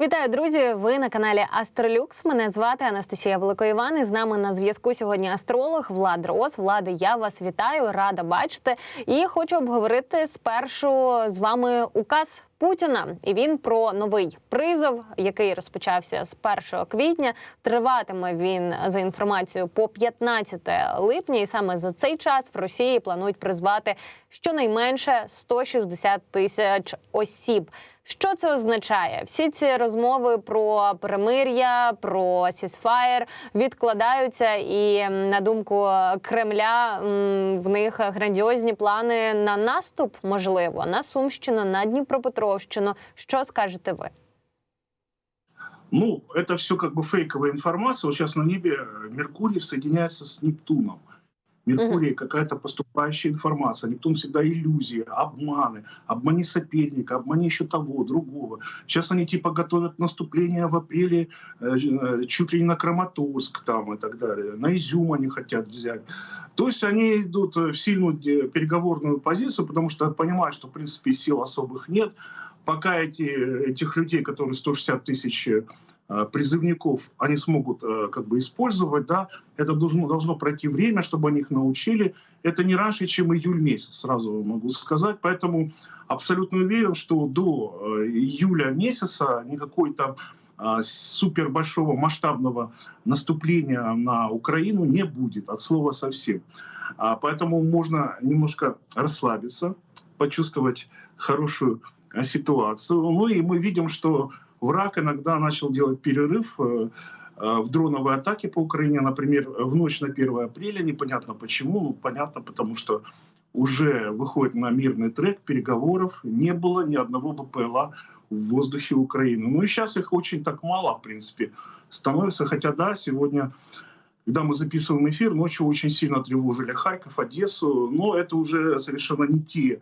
Вітаю, друзі! Ви на каналі Астролюкс. Мене звати Анастасія Великоїван. І з нами на зв'язку сьогодні астролог Влад Рос. Влади, я вас вітаю, рада бачити. І хочу обговорити спершу з вами указ Путіна. І він про новий призов, який розпочався з 1 квітня. Триватиме він за інформацією по 15 липня. І саме за цей час в Росії планують призвати щонайменше 160 тисяч осіб. Що це означає? Всі ці розмови про перемир'я, про сісфаєр відкладаються, і на думку Кремля в них грандіозні плани на наступ, можливо, на Сумщину, на Дніпропетровщину. Що скажете ви? Ну, это все как бы фейковая информация. Вот сейчас на небе э, Меркурий соединяется с Нептуном. Меркурий какая-то поступающая информация. Нептун всегда иллюзии, обманы. Обмани соперника, обмани еще того, другого. Сейчас они типа готовят наступление в апреле э, э, чуть ли не на Краматорск там и так далее. На Изюм они хотят взять. То есть они идут э, в сильную переговорную позицию, потому что понимают, что в принципе сил особых нет. Пока эти, этих людей, которые 160 тысяч э, призывников, они смогут э, как бы использовать, да, это должно, должно пройти время, чтобы они их научили. Это не раньше, чем июль месяц, сразу могу сказать. Поэтому абсолютно уверен, что до э, июля месяца никакой там супер большого масштабного наступления на Украину не будет, от слова совсем. А, Поэтому можно немножко расслабиться, почувствовать хорошую ситуацию. Ну и мы видим, что враг иногда начал делать перерыв э, э, в дроновой атаке по Украине, например, в ночь на 1 апреля. Непонятно почему, ну понятно, потому что уже выходит на мирный трек переговоров, не было ни одного БПЛА в воздухе Украины. Ну и сейчас их очень так мало, в принципе, становится. Хотя да, сегодня, когда мы записываем эфир, ночью очень сильно тревожили Харьков, Одессу, но это уже совершенно не те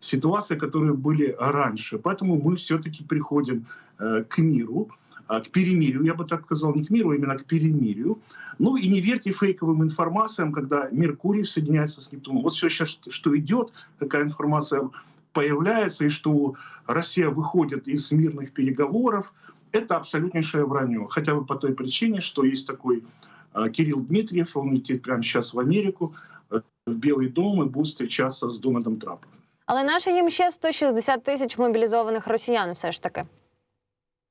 ситуации, которые были раньше. Поэтому мы все-таки приходим э, к миру, э, к перемирию, я бы так сказал, не к миру, а именно к перемирию. Ну и не верьте фейковым информациям, когда Меркурий соединяется с Нептуном. Вот все сейчас, что идет, такая информация появляется, и что Россия выходит из мирных переговоров, это абсолютнейшее вранье. Хотя бы по той причине, что есть такой э, Кирилл Дмитриев, он летит прямо сейчас в Америку, э, в Белый дом и будет встречаться с Дональдом Трампом. Але наше їм ще 160 тисяч мобілізованих росіян, все ж таки.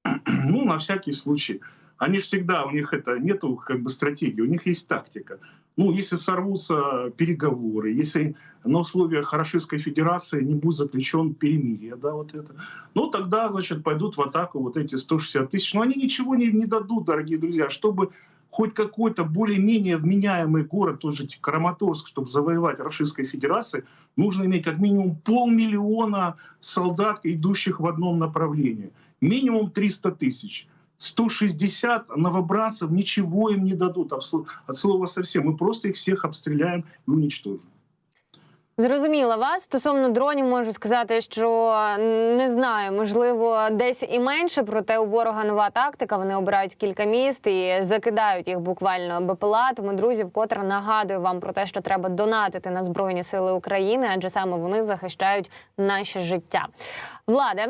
ну, на всякий случай. Они же всегда, у них это нету как бы стратегии, у них есть тактика. Ну, если сорвутся переговоры, если на условиях Российской Федерации не будет заключен перемирие, да, вот это, ну, тогда, значит, пойдут в атаку вот эти 160 тысяч. Но они ничего не, не дадут, дорогие друзья, чтобы хоть какой-то более-менее вменяемый город, тот же Краматорск, чтобы завоевать Российской Федерации, нужно иметь как минимум полмиллиона солдат, идущих в одном направлении. Минимум 300 тысяч. 160 новобранцев ничего им не дадут, от слова- совсем. Мы просто их всех обстреляем и уничтожим. Зрозуміла вас стосовно дронів, можу сказати, що не знаю, можливо, десь і менше, проте у ворога нова тактика. Вони обирають кілька міст і закидають їх буквально БПЛА. Тому друзі, вкотре нагадую вам про те, що треба донатити на збройні сили України, адже саме вони захищають наше життя. Владе,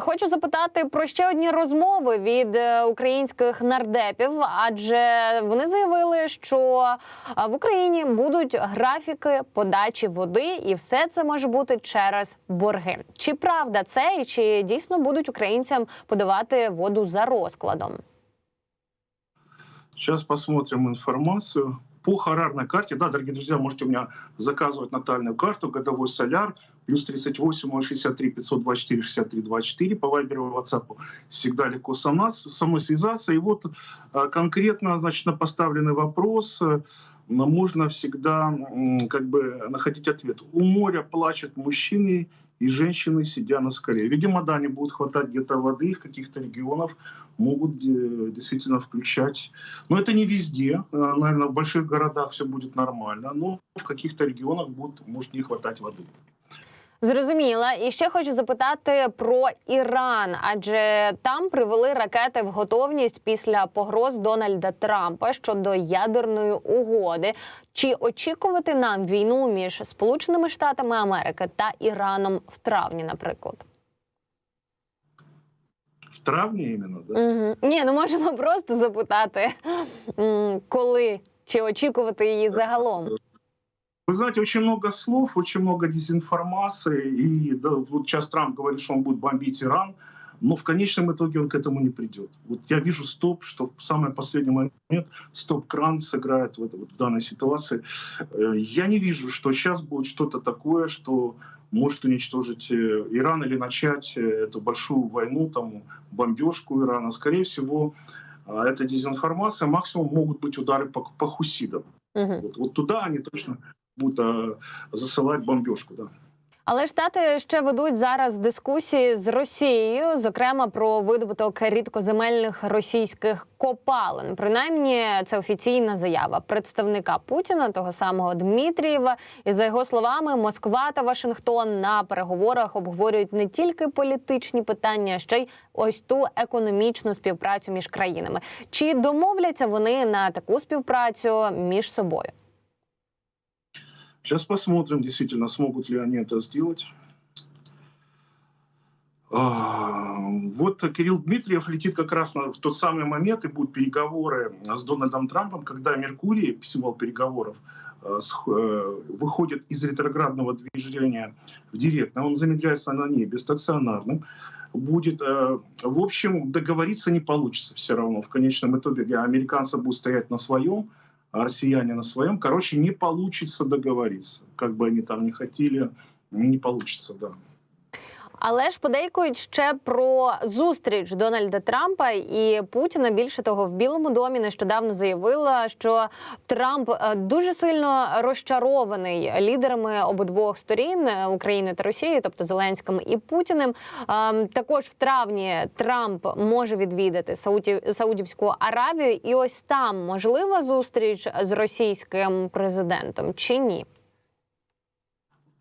хочу запитати про ще одні розмови від е, українських нардепів, адже вони заявили, що в Україні будуть графіки подачі води, і все це може бути через борги. Чи правда це, і чи дійсно будуть українцям подавати воду за розкладом? Сейчас посмотрим информацию. По харарной карте, да, дорогие друзья, можете у меня заказывать натальную карту, годовой соляр, плюс 38 63 524 63 24 по вайберу и ватсапу. Всегда легко со мной, со мной связаться. И вот э, конкретно, значит, на поставленный вопрос э, можно всегда как бы находить ответ. У моря плачут мужчины и женщины, сидя на скале. Видимо, да, не будут хватать где-то воды в каких-то регионах, могут э, действительно включать. Но это не везде. Э, Наверное, в больших городах все будет нормально, но в каких-то регионах будет, может не хватать воды. Зрозуміла. І ще хочу запитати про Іран, адже там привели ракети в готовність після погроз Дональда Трампа щодо ядерної угоди. Чи очікувати нам війну між Сполученими Штатами Америки та Іраном в травні, наприклад? В травне именно, да? Угу. Ні, ну можемо просто запитати, коли чи очікувати її загалом. Вы знаете, очень много слов, очень много дезинформации, и да, вот сейчас Трамп говорит, что он будет бомбить Иран, но в конечном итоге он к этому не придет. Вот я вижу стоп, что в самый последний момент стоп-кран сыграет в, вот в данной ситуации. Э, Я не вижу, что сейчас будет что-то такое, что может уничтожить э, Иран или начать э, эту большую войну, там, бомбежку Ирана. Скорее всего, это дезинформация, максимум могут быть удары по, по хусидам. Угу. Вот, вот туда они точно будут а, засылать бомбежку, да. Але штати ще ведуть зараз дискусії з Росією, зокрема про видобуток рідкоземельних російських копалин. Принаймні, це офіційна заява представника Путіна, того самого Дмитрієва. І за його словами, Москва та Вашингтон на переговорах обговорюють не тільки політичні питання, а ще й ось ту економічну співпрацю між країнами. Чи домовляться вони на таку співпрацю між собою? Сейчас посмотрим, действительно, смогут ли они это сделать. А, Вот Кирилл Дмитриев летит как раз в тот самый момент, и будут переговоры с Дональдом Трампом, когда Меркурий, символ переговоров, э, э, выходит из ретроградного движения в директное, он замедляется на небе стационарным, будет, э, в общем, договориться не получится все равно. В конечном итоге американцы будут стоять на своем, россияне на своем. Короче, не получится договориться. Как бы они там ни хотели, не получится, да. Але ж подейкують ще про зустріч Дональда Трампа і Путіна. Більше того, в Білому домі нещодавно заявила, що Трамп е, дуже сильно розчарований лідерами обидвох сторін е, України та Росії, тобто Зеленським і Путіним. Ем, Також в травні Трамп може відвідати Сауді- Саудівську Аравію, і ось там можлива зустріч з російським президентом чи ні?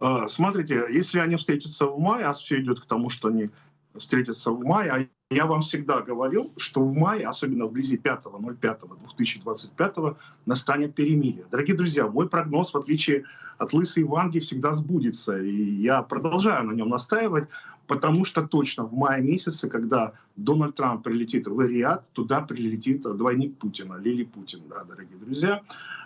А, Смотрите, если они встретятся в мае, а все идет к тому, что они встретятся в мае, а я вам всегда говорил, что в мае, особенно вблизи 5.05.2025, настанет перемирие. Дорогие друзья, мой прогноз, в отличие от лысой Ванги, всегда сбудется. И я продолжаю на нем настаивать, потому что точно в мае месяце, когда Дональд Трамп прилетит в Риад, туда прилетит двойник Путина, Лили Путин, да, дорогие друзья.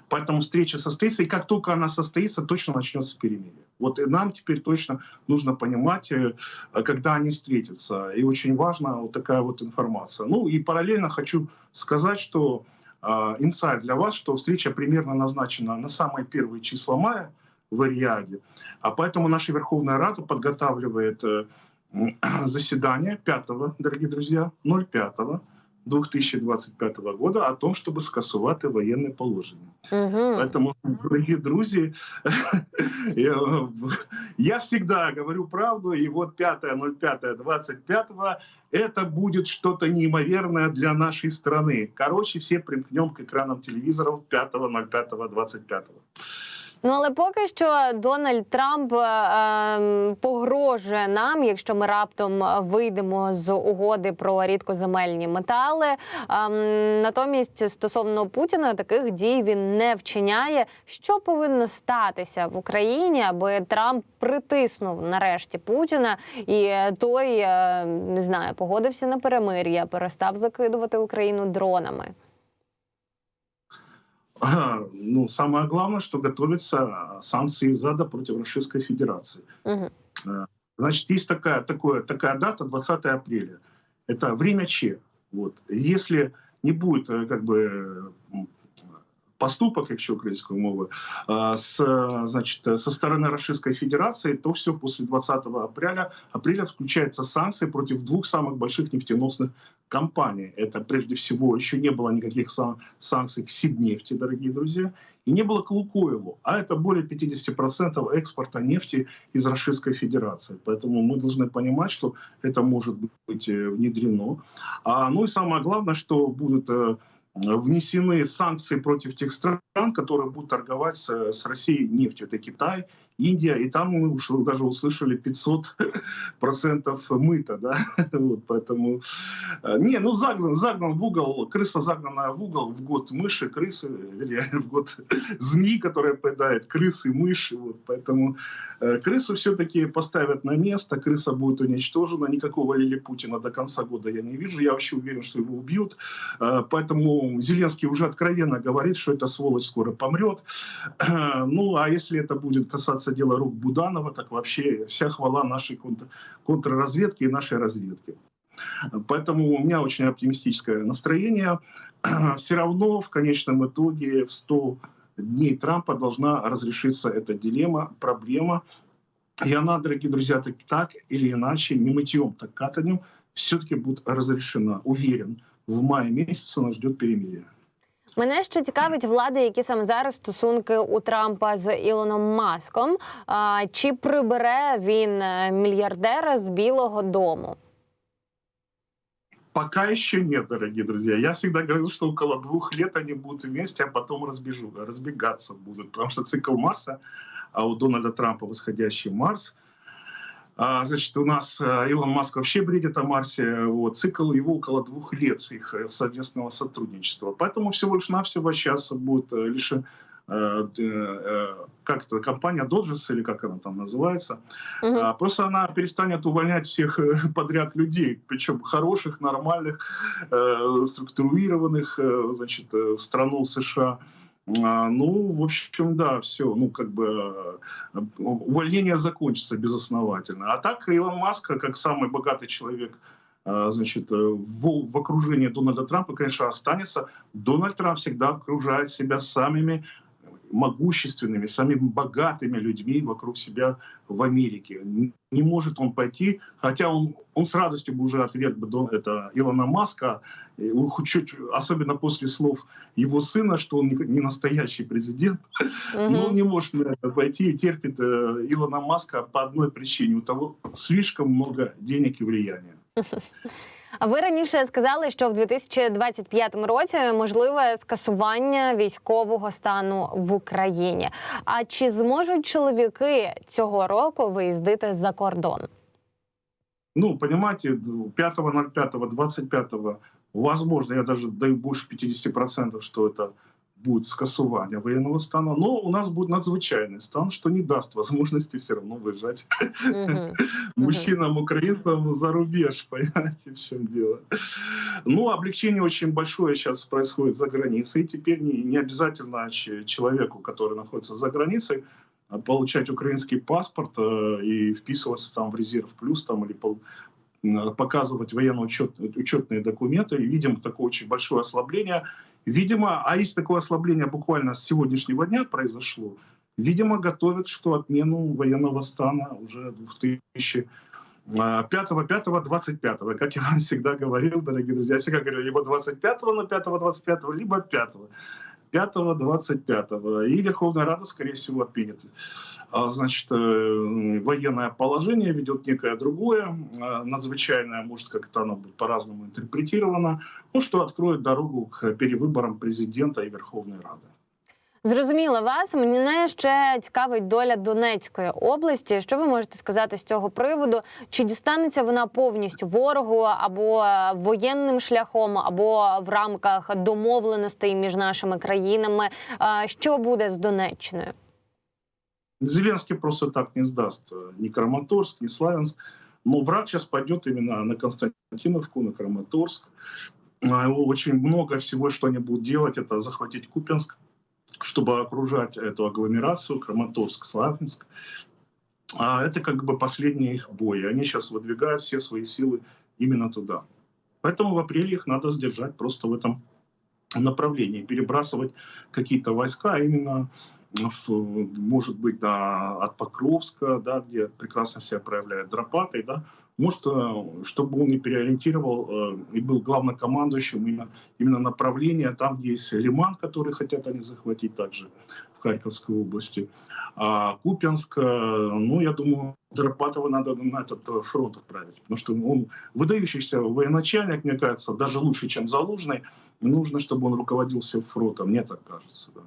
Поэтому встреча состоится, и как только она состоится, точно начнется перемирие. Вот и нам теперь точно нужно понимать, э, когда они встретятся. И очень важна вот такая вот информация. Ну и параллельно хочу сказать, что э, инсайт для вас, что встреча примерно назначена на самые первые числа мая в Ариаде. А поэтому наша Верховная Рада подготавливает э, заседание 5, дорогие друзья, 05 2025 года о том, чтобы скасувати военное положение. Угу. Поэтому, дорогие друзья, я, я всегда говорю правду, и вот 5.05.25 это будет что-то неимоверное для нашей страны. Короче, все примкнем к экранам телевизоров 5.05.25. Ну але поки що Дональд Трамп е, ем, погрожує нам, якщо ми раптом вийдемо з угоди про рідкоземельні метали. Ем, натомість стосовно Путіна таких дій він не вчиняє. Що повинно статися в Україні, аби Трамп притиснув нарешті Путіна, і той е, не знаю, погодився на перемир'я, перестав закидувати Україну дронами. А, Ну, самое главное, что готовятся санкции ЗАДа против Российской Федерации. Угу. Значит, есть такая, такое, такая дата, 20 апреля. Это время Че. Вот. Если не будет э, как бы поступок, якщо українською мовою, с, значит, со стороны Российской Федерации, то все после 20 апреля, апреля включаются санкции против двух самых больших нефтеносных компаний. Это прежде всего еще не было никаких сан- санкций к Сибнефти, дорогие друзья, и не было к Лукойлу, а это более 50% экспорта нефти из Российской Федерации. Поэтому мы должны понимать, что это может быть э, внедрено. А, ну и самое главное, что будут э, внесены санкции против тех стран, которые будут торговать с, с Россией нефтью. Это Китай, Индия, и там мы уж даже услышали 500 процентов мыта, да, вот, поэтому, э, не, ну, загнан, загнан в угол, крыса загнанная в угол в год мыши, крысы, вернее, в год змеи, которая поедает крысы, мыши, вот, поэтому э, крысу все-таки поставят на место, крыса будет уничтожена, никакого Лилипутина до конца года я не вижу, я вообще уверен, что его убьют, э, Зеленский уже откровенно говорит, что эта сволочь скоро помрет, ну, а если это будет касаться дела рук Буданова, так вообще вся хвала нашей контр контрразведки и нашей разведки. Поэтому у меня очень оптимистическое настроение. Все равно в конечном итоге в 100 дней Трампа должна разрешиться эта дилемма, проблема. И она, дорогие друзья, так, так или иначе, не мытьем, так катанием, все-таки будет разрешена. Уверен, в мае месяце нас ждет перемирие. Мене ще цікавить влада, які саме зараз стосунки у Трампа з Ілоном Маском. А, чи прибере він е, мільярдера з Білого Дому? Пока еще нет, дорогие друзья. Я всегда говорил, что около двух лет они будут вместе, а потом разбежу, разбегаться будут. Потому что цикл Марса, а у Дональда Трампа восходящий Марс, значит, у нас а, Илон Маск вообще бредит о Марсе. Вот, цикл его около двух лет их э, совместного сотрудничества. Поэтому всего лишь навсего сейчас будет э, лишь э, э, как это, компания Dodgers, или как она там называется, а, Просто она перестанет увольнять всех э, подряд людей, причем хороших, нормальных, э, структурированных, э, значит, э, в страну США. А, Ну, в общем, да, все, ну, как бы э, увольнение закончится безосновательно. А так Илон Маск, как самый богатый человек, э, значит, э, в, в окружении Дональда Трампа, конечно, останется. Дональд Трамп всегда окружает себя самыми могущественными, самыми богатыми людьми вокруг себя в Америке. Не может он пойти, хотя он, он с радостью бы уже отверг бы до, это Илона Маска, чуть, особенно после слов его сына, что он не, настоящий президент, но Мгм. он не может на это пойти и терпит э, Илона Маска по одной причине. У того слишком много денег и влияния. А ви раніше сказали, що в 2025 році можливе скасування військового стану в Україні. А чи зможуть чоловіки цього року виїздити за кордон? Ну, понимаете, 5.05.25 возможно, я даже даю больше 50%, что это будет скасування военного стана, но у нас будет надзвичайный стан, что не даст возможности все равно выезжать мужчинам, украинцам за рубеж, понимаете, в чем дело. Ну, облегчение очень большое сейчас происходит за границей. Теперь не, не обязательно человеку, который находится за границей, а, получать украинский паспорт э, и вписываться там в резерв плюс там или показывать военно-учетные документы. И видим такое очень большое ослабление. Видимо, а есть такое ослабление буквально с сегодняшнего дня произошло. Видимо, готовят, что отмену военного стана уже 2000 5-5-25, как я вам всегда говорил, дорогие друзья, я всегда говорю, либо 25 на 5-25, либо 5 5-25. И Верховная Рада, скорее всего, отменит. А, Значит, э, военное положение ведет некое другое, а, надзвычайное, может, как-то оно будет по-разному интерпретировано, ну, что откроет дорогу к перевыборам президента и Верховной Рады. Зрозуміла вас. Мене ще цікавить доля Донецької області. Що ви можете сказати з цього приводу? Чи дістанеться вона повністю ворогу або е, воєнним шляхом, або в рамках домовленостей між нашими країнами? Е, Що буде з Донеччиною? Зеленский просто так не сдаст э, ни Краматорск, ни Славянск. Но враг сейчас пойдет именно на Константиновку, на Краматорск. Очень много всего, что они будут делать, это захватить Купинск, чтобы окружать эту агломерацию, Краматорск, Славянск. А это как бы последний их бой. Они сейчас выдвигают все свои силы именно туда. Поэтому в апреле их надо сдержать просто в этом направлении, перебрасывать какие-то войска а именно в, может быть, да, от Покровска, да, где прекрасно себя проявляет Дропатый, да, может, чтобы он и переориентировал э, и был главнокомандующим именно, именно направление там, где есть Лиман, который хотят они захватить также в Харьковской области. А Купянск, э, ну, я думаю, Дропатова надо на этот э, фронт отправить, потому что он выдающийся военачальник, мне кажется, даже лучше, чем Залужный. Нужно, чтобы он руководил всем фронтом, мне так кажется, да.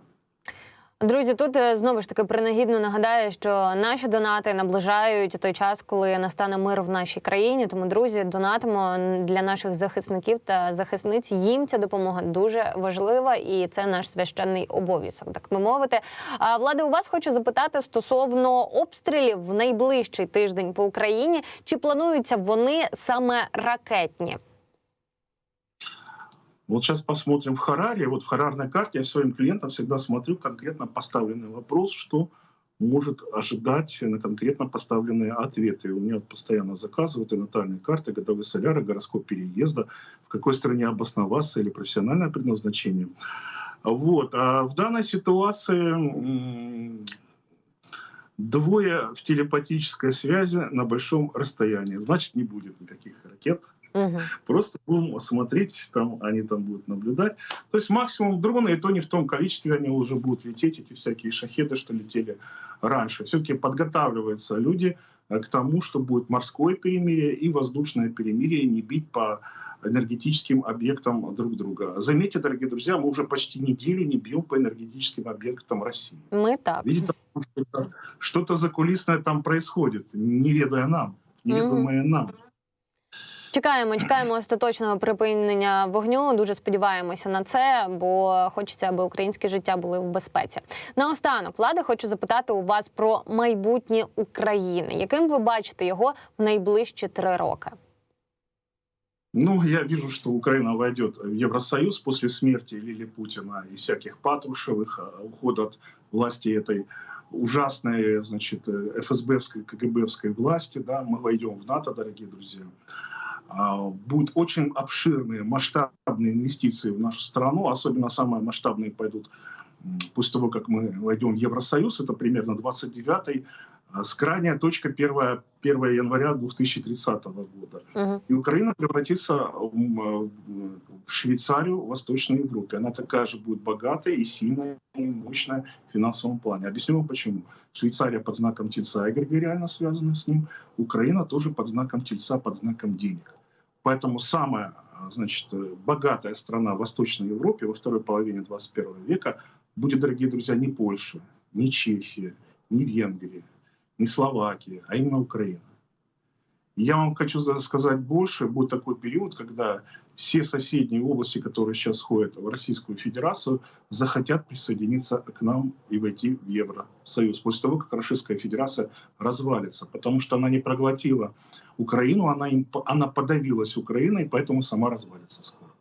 Друзі, тут е, знову ж таки принагідно нагадаю, що наші донати наближають той час, коли настане мир в нашій країні. Тому, друзі, донатимо для наших захисників та захисниць. Їм ця допомога дуже важлива, і це наш священний обов'язок, так би мовити. А влади, у вас хочу запитати стосовно обстрілів в найближчий тиждень по Україні. Чи плануються вони саме ракетні? Вот сейчас посмотрим в Хараре. Вот в харарной карте я своим клиентам всегда смотрю конкретно поставленный вопрос, что может ожидать на конкретно поставленные ответы. У меня постоянно заказывают и натальные карты, годовые соляры, гороскоп переезда, в какой стране обосноваться или профессиональное предназначение. Вот. А в данной ситуации двое в телепатической связи на большом расстоянии. Значит, не будет никаких ракет, Угу. Просто будем смотреть, там они там будут наблюдать. То есть максимум дрона, и то не в том количестве они уже будут лететь, эти всякие шахеды, что летели раньше. Все-таки подготавливаются люди э, к тому, что будет морское перемирие и воздушное перемирие, не бить по энергетическим объектам друг друга. Заметьте, дорогие друзья, мы уже почти неделю не бьем по энергетическим объектам России. Ми так. Видите, что-то, что-то закулисное там происходит, не ведая нам, неведомое нам. Чекаємо, чекаємо остаточного припинення вогню. Дуже сподіваємося на це, бо хочеться, аби українське життя були в безпеці. Наостанок, влада, хочу запитати у вас про майбутнє України. Яким ви бачите його в найближчі три роки? Ну, я вижу, что Украина войдет в Евросоюз после смерти Лили Путина и всяких Патрушевых, а, ухода от власти этой ужасной, значит, э, ФСБовской, КГБовской власти, да, мы войдем в НАТО, дорогие друзья. А, Будут очень обширные, масштабные инвестиции в нашу страну, особенно самые масштабные пойдут после того, как мы войдем в Евросоюз, это примерно 29-й, а, с крайняя точка 1, 1 января 2030 года. Угу. И Украина превратится э, в Швейцарию в Восточной Европе. Она такая же будет богатой и сильная, и мощная в финансовом плане. Объясню вам почему. Швейцария под знаком Тельца эгрегориально связана с ним. Украина тоже под знаком Тельца, под знаком денег. Поэтому самая а, значит, э, богатая страна в Восточной Европе во второй половине 21 века будет, дорогие друзья, не Польша, не Чехия, не Венгрия, не Словакия, а именно Украина. Я вам хочу за- сказать больше. Будет такой период, когда все соседние области, которые сейчас входят в Российскую Федерацию, захотят присоединиться к нам и войти в Евросоюз. После того, как Российская Федерация развалится. Потому что она не проглотила Украину, она, им, она подавилась Украиной, поэтому сама развалится скоро.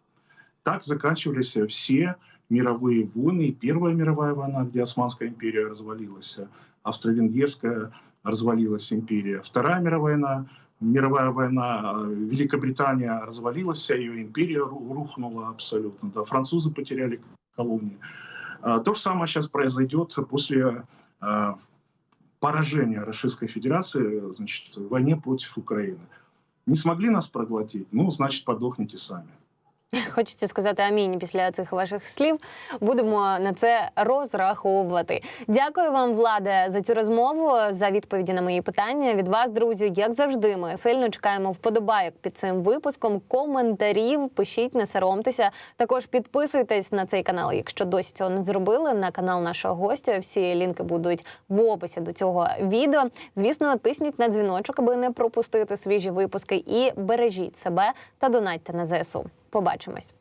Так заканчивались все мировые войны. И Первая мировая война, где Османская империя развалилась, Австро-Венгерская развалилась империя. Вторая мировая война, мировая война, Великобритания развалилась, вся ее империя ру- рухнула абсолютно. Да. Французы потеряли колонии. А, То же самое сейчас произойдет после а, поражения Российской Федерации значит, в войне против Украины. Не смогли нас проглотить? Ну, значит, подохните сами. Хочеться сказати амінь після цих ваших слів. Будемо на це розраховувати. Дякую вам, владе, за цю розмову, за відповіді на мої питання. Від вас, друзі, як завжди, ми сильно чекаємо вподобайок під цим випуском. Коментарів пишіть, не соромтеся. Також підписуйтесь на цей канал, якщо досі цього не зробили. На канал нашого гостя. Всі лінки будуть в описі до цього відео. Звісно, тисніть на дзвіночок, аби не пропустити свіжі випуски. І бережіть себе та донатьте на ЗСУ. Побачимось.